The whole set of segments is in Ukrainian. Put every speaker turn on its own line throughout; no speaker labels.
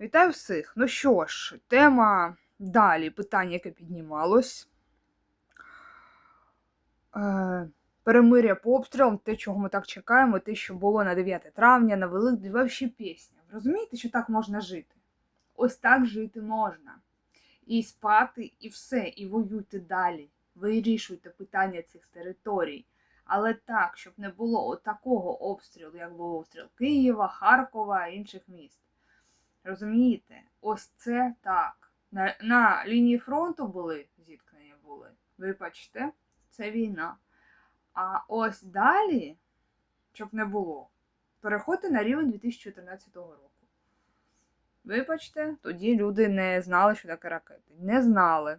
Вітаю всіх! Ну що ж, тема далі, питання, яке піднімалось. Е, перемиря по обстрілам, те, чого ми так чекаємо, те, що було на 9 травня, на Великдень, вообще. Ви Розумієте, що так можна жити? Ось так жити можна. І спати, і все, і воюйте далі. Вирішуйте питання цих територій. Але так, щоб не було такого обстрілу, як був обстріл Києва, Харкова інших міст. Розумієте? Ось це так. На, на лінії фронту були зіткнення були. Ви бачите, це війна. А ось далі, щоб не було, переходьте на рівень 2014 року. Вибачте, тоді люди не знали, що таке ракети. Не знали.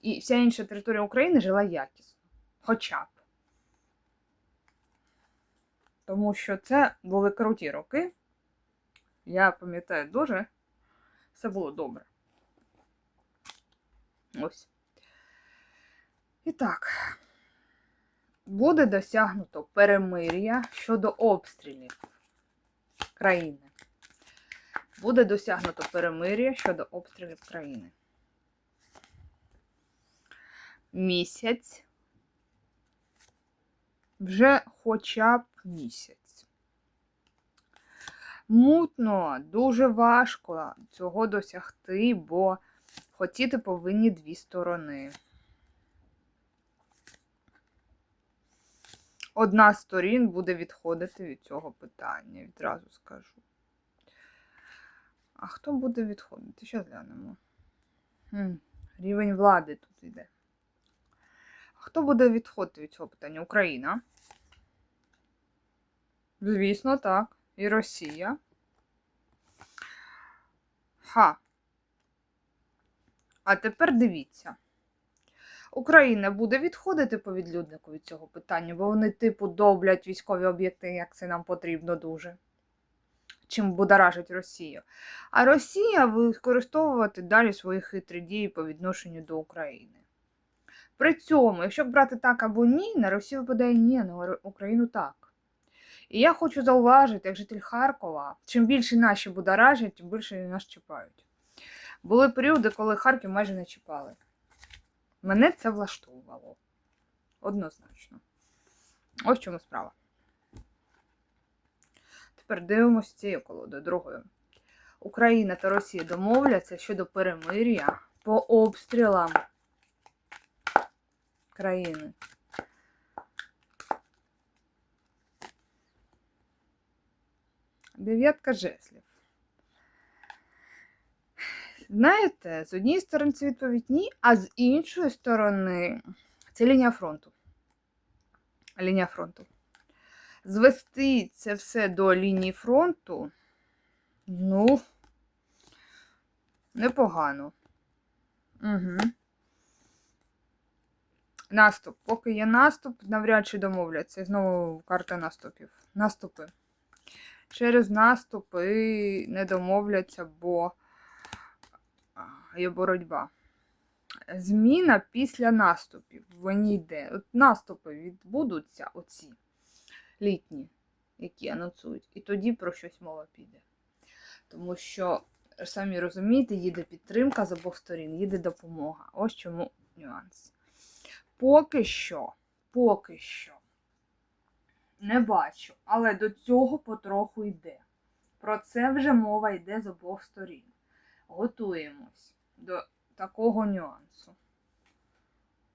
І вся інша територія України жила якісно. Хоча б. Тому що це були круті роки. Я пам'ятаю дуже, все було добре. Ось. І так, буде досягнуто перемир'я щодо обстрілів країни. Буде досягнуто перемир'я щодо обстрілів країни. Місяць. Вже хоча б місяць. Мутно, дуже важко цього досягти, бо хотіти повинні дві сторони. Одна з сторін буде відходити від цього питання, відразу скажу. А хто буде відходити? Ще глянемо. Хм, рівень влади тут йде. А хто буде відходити від цього питання? Україна. Звісно, так. І Росія. Ха. А тепер дивіться. Україна буде відходити по відлюднику від цього питання, бо вони, типу, доблять військові об'єкти, як це нам потрібно дуже. Чим будоражить Росію. А Росія використовувати далі свої хитрі дії по відношенню до України. При цьому, якщо брати так або ні, на Росію випадає ні, на Україну так. І я хочу зауважити, як житель Харкова, чим більше наші будоражать, тим більше нас чіпають. Були періоди, коли Харків майже не чіпали. Мене це влаштовувало. Однозначно. Ось в чому справа. Тепер дивимося цією колодою другою. Україна та Росія домовляться щодо перемир'я по обстрілам країни. Дев'ятка жеслів. Знаєте, з однієї сторони це відповідь ні, а з іншої сторони це лінія фронту. Лінія фронту. Звести це все до лінії фронту, ну, непогано. Угу. Наступ. Поки є наступ, навряд чи домовляться. Знову карта наступів. Наступи. Через наступи не домовляться, бо є боротьба. Зміна після наступів. Вони йде. От наступи відбудуться, оці літні, які анонсують. І тоді про щось мова піде. Тому що, самі розумієте, їде підтримка з обох сторін, їде допомога. Ось чому нюанс. Поки що, поки що, не бачу, але до цього потроху йде. Про це вже мова йде з обох сторін. Готуємось до такого нюансу.